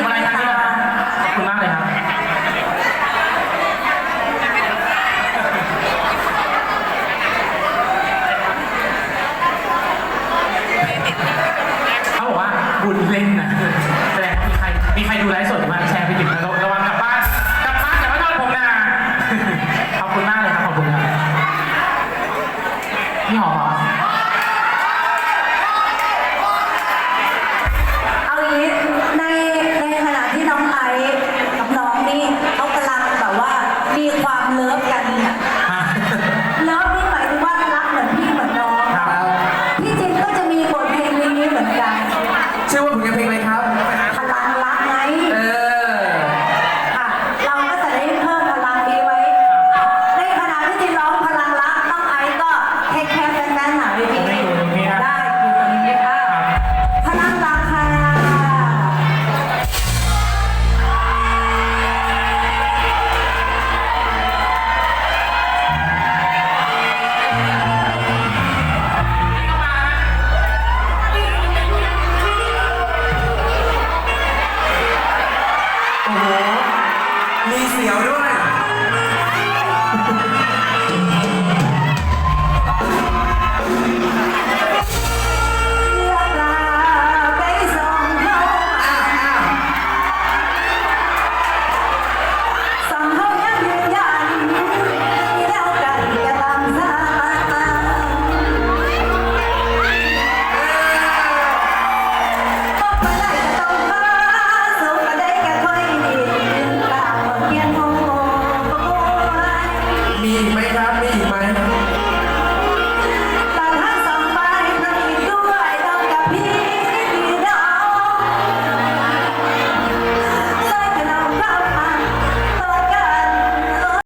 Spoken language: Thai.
ผมอะไรครับเนี่ยขอบคุณมากเลยครับ เขาบอกว่าบุญเล่นนะแสดงว่ามีใครมีใครดูไลฟ์สดมาแชร์ไปถึงนะระวังกลับบ้านกลับบ้านอย่ามาโดนผมนะ ขอบคุณมากเลยครับ ขอบคุณครับพี่หอมเหรอ seu มีเสียวด้วย ยิงไม่